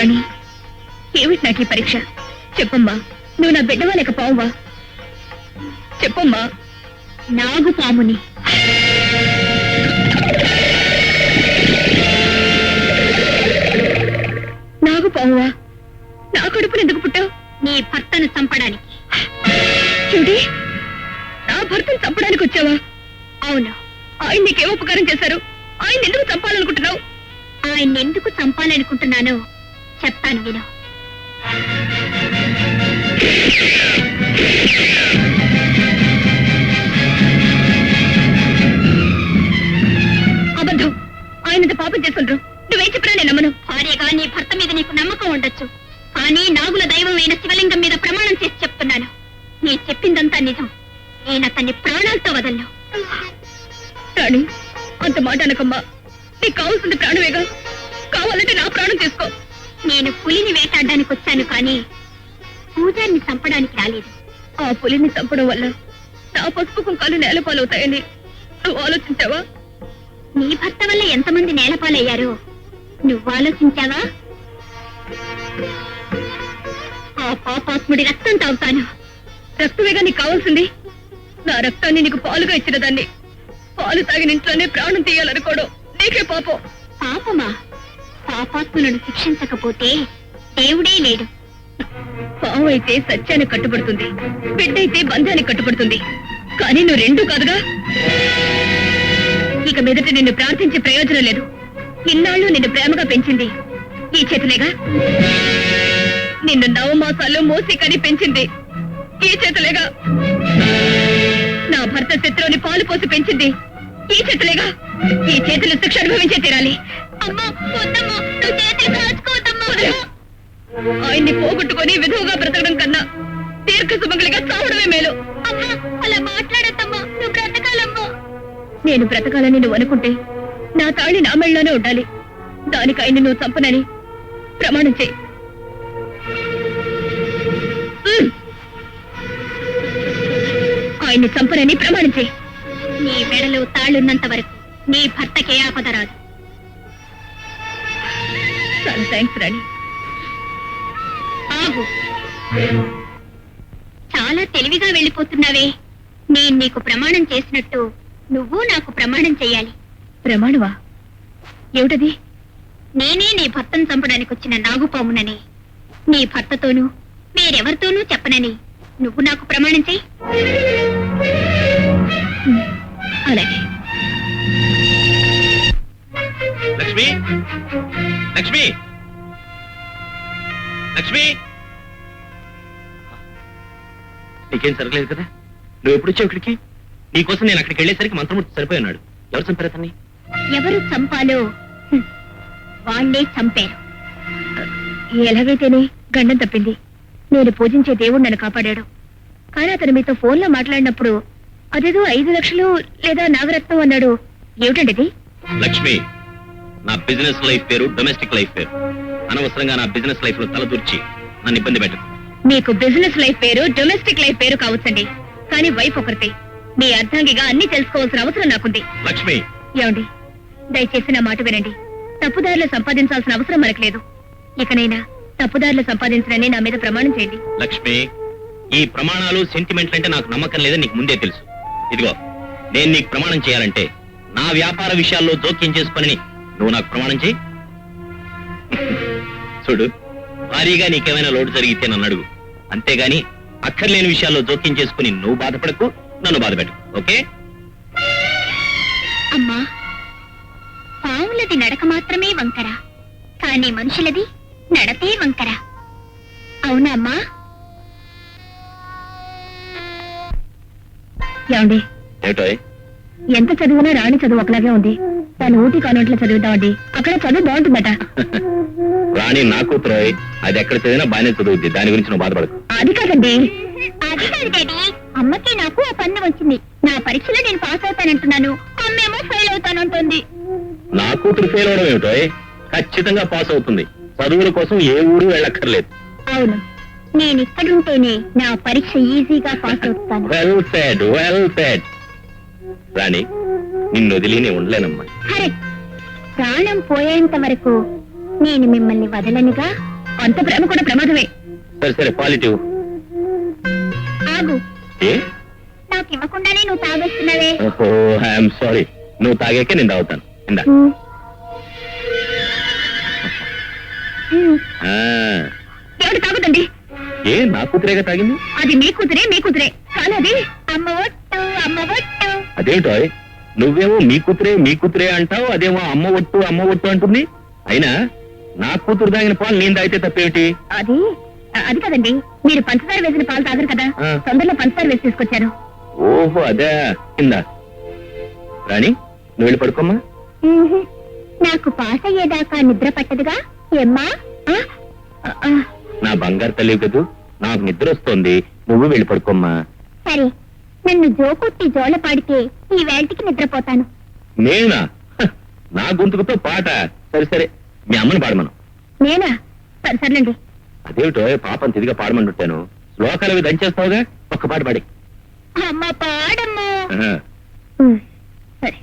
రాణి ఏమిటి నాకు ఈ పరీక్ష? చెప్పమ్మా. నువ్వు నా బిడ్డవా లేక పావువా? చెప్పమ్మా. నాగు పాముని. నాగు పావువా? నా కడుపును ఎందుకు పుట్టావు? నీ భర్తను చంపడానికి. చూడి నా భర్తను చంపడానికి వచ్చావా? అవును. ఆయన నీకేం ఉపకారం చేశారు? ఆయన ఎందుకు చంపాలనుకుంటున్నావు? ఆయన ఎందుకు చంపాలనుకుంటున్నానో చెప్తాను విను. అబద్ధం. ఆయనంత పాపం చేస్తుండ్రు. నువ్వేం చెప్పినా నేను నమ్మను. భార్యగా నీ భర్త మీద నీకు నమ్మకం ఉండొచ్చు. కానీ నాగుల దైవం అయిన శివలింగం మీద ప్రమాణం చేసి చెప్తున్నాను. నీ చెప్పిందంతా నిజం. నేను అతన్ని ప్రాణాలతో వదలను. రాణి అంత మాట అనకమ్మా. నీకు కావాల్సింది ప్రాణమేగా? కావాలంటే నా ప్రాణం తీసుకో. నేను పులిని వేటాడడానికి వచ్చాను కానీ పూజారిని చంపడానికి రాలేదు. ఆ పులిని చంపడం వల్ల నా పసుపు కుంకాలు నేలపాలవుతాయని నువ్వు ఆలోచించావా? నీ భర్త వల్ల ఎంతమంది నేలపాలయ్యారో నువ్వు ఆలోచించావా? ఆ పాపాత్ముడి రక్తం తాగుతాను. రక్తమేగా నీకు కావాల్సింది? నా రక్తాన్ని నీకు పాలుగా ఇచ్చిన దాన్ని పాలు తాగిన ఇంట్లోనే ప్రాణం తీయాలనుకోవడం నీకే పాపం. పాపమా? పాపాత్ములను శిక్షించకపోతే దేవుడే లేడు. పావు అయితే సత్యానికి కట్టుబడుతుంది బిడ్డైతే బంధానికి కట్టుబడుతుంది. కానీ నువ్వు రెండూ కాదుగా? ఇక మీదట నిన్ను ప్రార్థించే ప్రయోజనం లేదు. ఇన్నాళ్ళు నిన్ను ప్రేమగా పెంచింది ఈ చేతులేగా? నిన్ను నవమాసాల్లో మోసి కని పెంచింది ఈ చేతులేగా? నా భర్త శత్రువుని పాలు పోసి పెంచింది ఈ చేతులేగా? ఈ చేతులు శిక్ష అనుభవించే తీరాలి. అమ్మా ఆయన్ని పోగొట్టుకొని విధువుగా బ్రతకడం కన్నా దీర్ఘ సుమంగలిగా చావడమే మేలు. అలా మాట్లాడద్దమ్మా. నువ్వు బ్రతకాలమ్మా. నేను బ్రతకాలని నువ్వు అనుకుంటే నా తాళి నా మెళ్ళలోనే ఉండాలి. దానికి ఆయన నువ్వు చంపనని ప్రమాణం చేయి. ఆయన్ని చంపనని ప్రమాణం చేయి. నీ మెడలో తాళ్ళున్నంత వరకు నీ భర్తకే ఆపద రాదు. థ్యాంక్స్ రాణి ఆగు. చాలా తెలివిగా వెళ్ళిపోతున్నావే. నేను నీకు ప్రమాణం చేసినట్టు నువ్వు నాకు ప్రమాణం చెయ్యాలి ప్రమాణమా? ఏమిటది? నేనే నీ భర్తను చంపడానికి వచ్చిన నాగుపామునని. నీ భర్తతోనూ వేరెవరితోనూ చెప్పనని. నువ్వు నాకు ప్రమాణం చెయ్యి. ఉమ్, అలాగే. లక్ష్మి? లక్ష్మి? లక్ష్మి! నీకేం జరగలేదు కదా? నువ్వు ఎప్పుడు వచ్చావు ఇక్కడికి? నీకోసం నేను అక్కడికి వెళ్ళేసరికి మంత్రమూర్తి సరిపోయి ఉన్నాడు. ఎవరు చంపారు అతన్ని? ఎవరు చంపాలో? హ్మ్, వాళ్ళే చంపారు. ఎలాగైతేనే గండం తప్పింది. నేను పూజించే దేవుడు నన్ను కాపాడాడు. కానీ అతను మీతో ఫోన్లో మాట్లాడినప్పుడు అదేదో ఐదు లక్షలు లేదా నాగరత్నం అన్నాడు. ఏమిటండి ఇది? లక్ష్మి నా బిజినెస్ లైఫ్ పేరు డొమెస్టిక్ లైఫ్ పేరు. అనవసరంగా నా బిజినెస్ లైఫ్లో తలదూర్చి నన్ను ఇబ్బంది పెట్టకు. మీకు బిజినెస్ లైఫ్ పేరు డొమెస్టిక్ లైఫ్ పేరు కావచ్చండి. కానీ వైఫ్ ఒకరితే. మీ అర్ధాంగిగా అన్ని తెలుసుకోవాల్సిన అవసరం నాకుంది. లక్ష్మి. ఏమండి? దయచేసి నా మాట వినండి. తప్పుదారులు సంపాదించాల్సిన అవసరం మనకు లేదు. ఇకనైనా తప్పుదారులు సంపాదించడని నా మీద ప్రమాణం చేయండి. లక్ష్మి ఈ ప్రమాణాలు సెంటిమెంట్లు అంటే నాకు నమ్మకం లేదని నీకు ముందే తెలుసు. ఇదిగో నేను నీకు ప్రమాణం చేయాలంటే నా వ్యాపార విషయాల్లో జోక్యం చేసుకొని నువ్వు నాకు ప్రమాణం చేయి. చూడు. భారీగా నీకేమైనా లోటు జరిగితే నన్ను అడుగు. అంతేగాని అక్కర్లేని విషయాల్లో జోక్యం చేసుకుని నువ్వు బాధపడకు నన్ను బాధపెట్టు ఓకే? అమ్మా పావులది నడక మాత్రమే వంకర. కానీ మనుషులది నడతే వంకర. అవునా అమ్మా? ఏమండి? ఏటో ఎంత చదివినా రాణి చదువు ఒకలాగే ఉంది. తను ఊటీ కాన్వెంట్లో చదువుతామండి అక్కడ చదువు బాగుంటుందట. రాణి నా కూతురోయ్ అది ఎక్కడ చదివినా బాగానే చదువుద్ది. దాని గురించి నువ్వు బాధపడకు. అది కాదండి. అది కాదు డాడీ అమ్మకి నాకు ఆ పన్ను వచ్చింది. నా పరీక్షలో నేను పాస్ అవుతానంటున్నాను. అమ్మేమో ఫెయిల్ అవుతానంటుంది. నా కూతురు ఫెయిల్ అవడం ఏమిటో ఖచ్చితంగా పాస్ అవుతుంది. చదువుల కోసం ఏ ఊరు వెళ్ళక్కర్లేదు. అవును. నేను ఇక్కడుంటేనే నా పరీక్ష ఈజీగా పాస్ అవుతాను. Well said well said Rani నిన్ను వదిలి నేను ఉండలేనమ్మా. కరెక్ట్ ప్రాణం పోయేంత వరకు నేను మిమ్మల్ని వదలనుగా? అంత ప్రేమ కూడా ప్రమాదమే. సరే సరే పాలిటివ్ ఆగు. ఏ? నాకు ఇవ్వకుండానే నువ్వు తాగొస్తున్నావే. ఓహో ఐఎమ్ సారీ నువ్వు తాగాకే నేను తాగుతాను. ఇందా. ఆ, ఎవరు తాగుతండి. ఏ నా కూతురేగా తాగింది? అది మీ కూతురే మీ కూతురే. కానీ అది. అమ్మ ఒట్టు అమ్మ ఒట్టు. అదేమిటో నువ్వేమో మీ కూతురే మీ కూతురే అంటావు అదేమో అమ్మ ఒట్టు అమ్మ ఒట్టు అంటుంది. అయినా నా కూతురు తాగిన పాలు నేను తాగితే తప్పేమిటి? అది అది కదండి. మీరు పంచదార వేసిన పాలు తాగరు కదా. ఆ. తొందరలో పంచదార వేసి తీసుకొచ్చారు ఓహో అదే. కింద రాణి నువ్వు వెళ్ళి పడుకోమ్మా. నాకు పాస్ అయ్యేదాకా నిద్ర పట్టదుగా? ఏమ్మా? ఆ? ఆ, ఆ. నా బంగారు తల్లి కదూ నాకు నిద్ర వస్తోంది. నువ్వు వెళ్ళి పడుకోమ్మా. సరే. నన్ను జోకొట్టి జోల పాడితే ఈ వేళటికి నిద్రపోతాను. నేనా? హ, నా గొంతుకుతో పాట. సరే సరే. మీ అమ్మని పాడమను. నేనా? సరే సర్లేండి. అదేమిటో పాపం తిరిగా పాడమంటుంటాను. శ్లోకాలు అవి దంచేస్తావుగా? ఒక్క పాట పాడి. అమ్మ పాడమ్మా. ఆహా. సరే.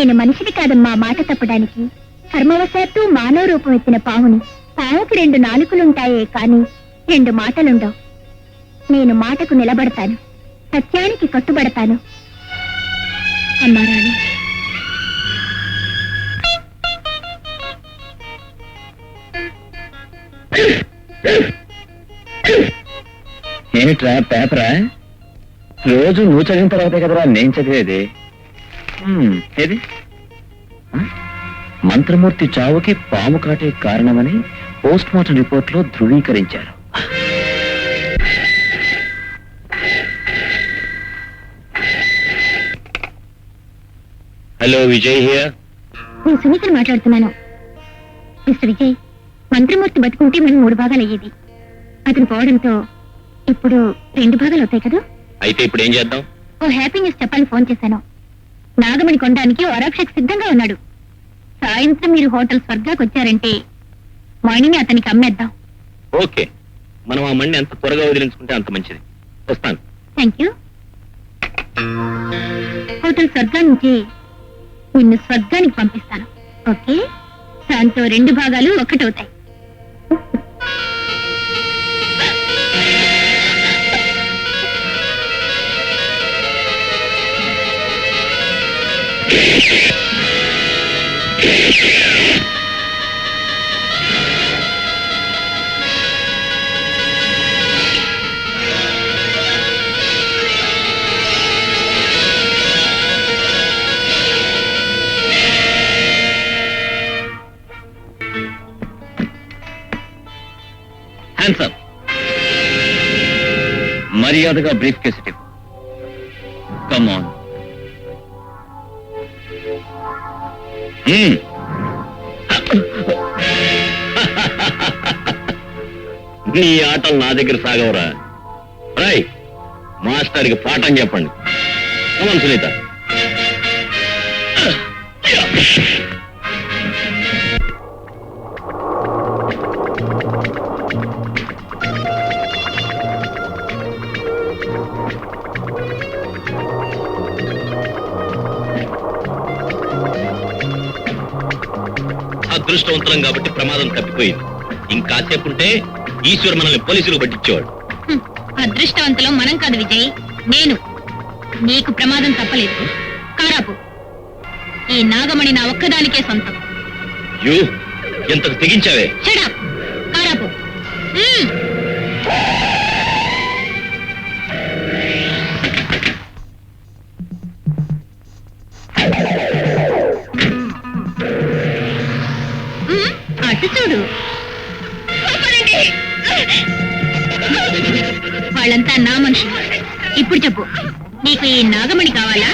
నేను మనిషిని కాదమ్మా మాట తప్పడానికి. కర్మవశాత్తు మానవ రూపం ఎత్తిన పావుని పావుకి రెండు నాలుకలుంటాయే కాని రెండు మాటలుండవు. నేను మాటకు నిలబడతాను సత్యానికి కట్టుబడతాను. అమ్మా రాణి. ఏమిట్రా పేపరా? రోజు నువ్వు చదివిన తర్వాతే కదరా నేను చదివేది? ఏది? మంత్రమూర్తి చావుకి పాము కాటే కారణమని పోస్ట్ మార్టం రిపోర్ట్లో ధృవీకరించారు. Hello Vijay here. నేను సునీతని మాట్లాడుతున్నాను. మిస్టర్ విజయ్ మంత్రమూర్తి బతుకుంటే మేము మూడు భాగాలు అయ్యేది. అతను పోవడంతో ఇప్పుడు రెండు భాగాలు అవుతాయి కదా? అయితే ఇప్పుడు ఏం చేద్దాం? ఓ హ్యాపీ న్యూస్ చెప్పాలని ఫోన్ చేశాను. నాగమణి కొనడానికి ఓ అరాక్షక్ సిద్ధంగా ఉన్నాడు. సాయంత్రం మీరు హోటల్ స్వర్గాకి వచ్చారంటే మణిని అతనికి అమ్మేద్దాం. ఓకే. మనం ఆ మణ్ణి ఎంత త్వరగా వదిలించుకుంటే అంత మంచిది. వస్తాను. థ్యాంక్ యూ హోటల్ స్వర్గా నుంచి నిన్ను స్వర్గానికి పంపిస్తాను. ఓకే? దాంతో రెండు భాగాలు ఒక్కటవుతాయి హ్యాండ్స్ అప్ మర్యాదగా బ్రీఫ్ కేసు ఇవ్వు కమ్ ఆన్ నీ ఆటలు నా దగ్గర సాగవరా. రై మాస్టర్కి పాఠం చెప్పండి. సునీత. అదృష్టవంతులం కాబట్టి ప్రమాదం తప్పిపోయింది. ఇంకాసేపు ఉంటే ఈశ్వర్ మనల్ని పోలీసులకు పట్టించేవాడు. అదృష్టవంతులం మనం కాదు విజయ్ నేను. నీకు ప్రమాదం తప్పలేదు. కారాపు. ఈ నాగమణి నా ఒక్కదానికే సొంతం. యూ ఎంతకు తెగించావే? చెడా కారాపు. నా మనుషులు ఇప్పుడు చెప్పు. నీకు ఈ నాగమణి కావాలా?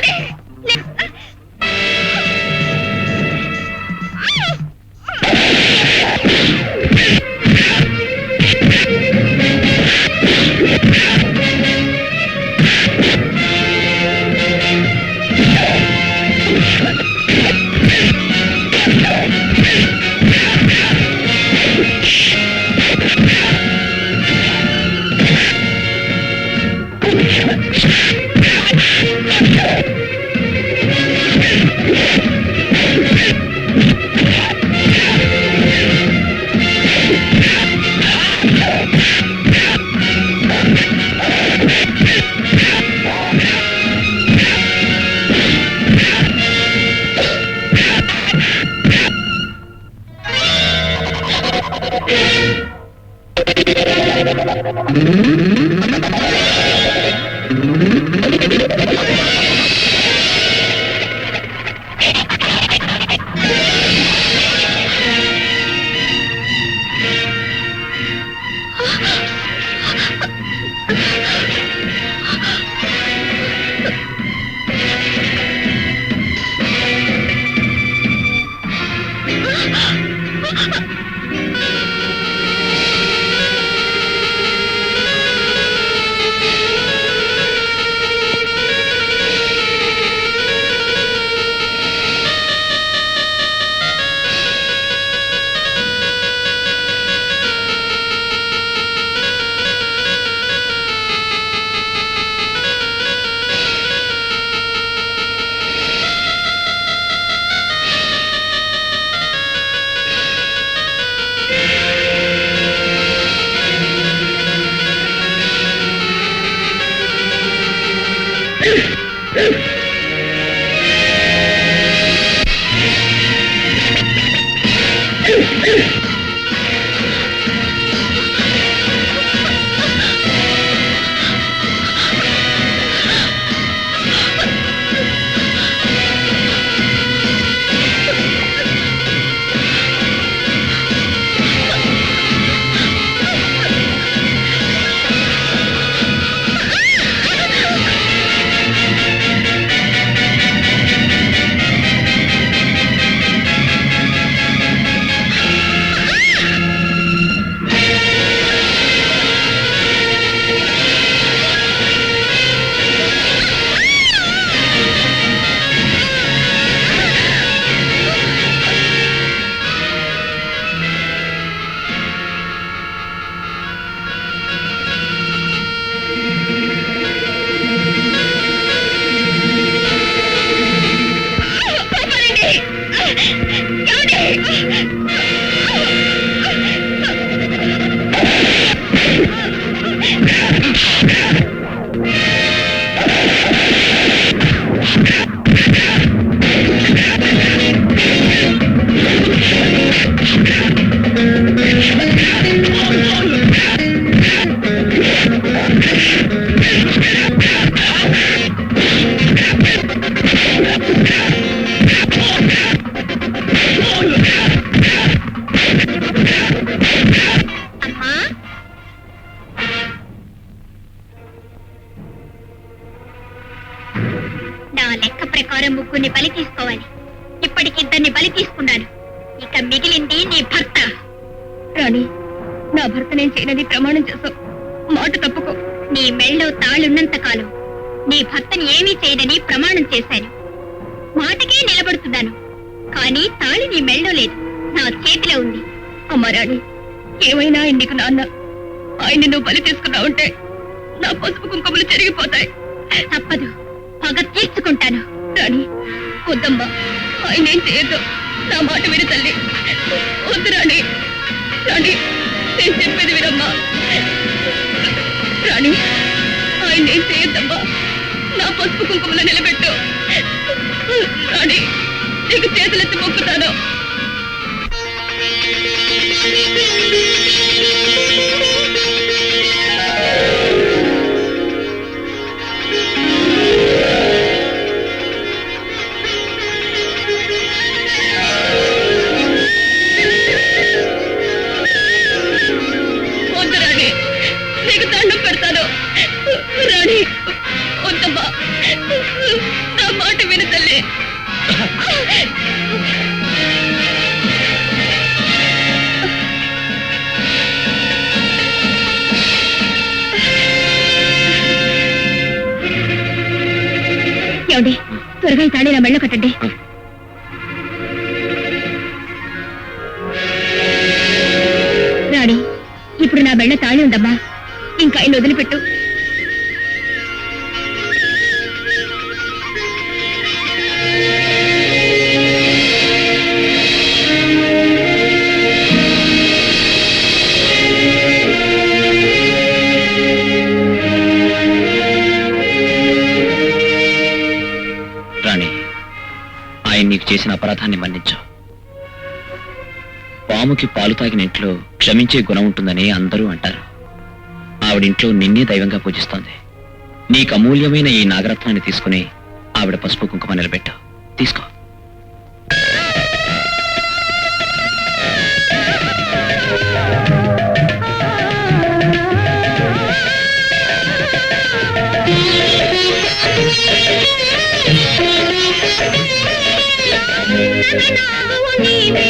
మాటకే నిలబడుతున్నాను. కానీ తాళి నీ మెళ్ళో లేదు. నా చేతిలో ఉంది. అమ్మ రాణి ఏమైనా ఇందుకు నాన్న ఆయన నువ్వు బలి తీసుకున్నావుంటే నా పసుపు కుంకుమలు చెరిగిపోతాయి. తప్పదు పగ తీర్చుకుంటాను. రాణి వద్దమ్మా ఆయన ఏం చేయొద్దు. నా మాట విని తల్లి. వద్దు రాణి. రాణి నేను చెప్పేది వినమ్మా. రాణి ఆయన ఏం చేయొద్దమ్మా. నా పసుపు కుంకుమలో నిలబెట్టు. నీకు చేతులెత్తి మొక్కుతాను. ఏమండి? త్వరగా ఈ తాళి నా మెళ్ళ కట్టండి. రాణి ఇప్పుడు నా మెళ్ళ తాళి ఉందమ్మా. ఇంకా ఆయన వదిలిపెట్టు. నీకు చేసిన అపరాధాన్ని మన్నించు పాముకి పాలు తాగిన ఇంట్లో క్షమించే గుణం ఉంటుందని అందరూ అంటారు. ఆవిడింట్లో నిన్నే దైవంగా పూజిస్తోంది. నీకు అమూల్యమైన ఈ నాగరత్నాన్ని తీసుకుని ఆవిడ పసుపు కుంకుమ నిలబెట్టు. తీసుకో. నీవే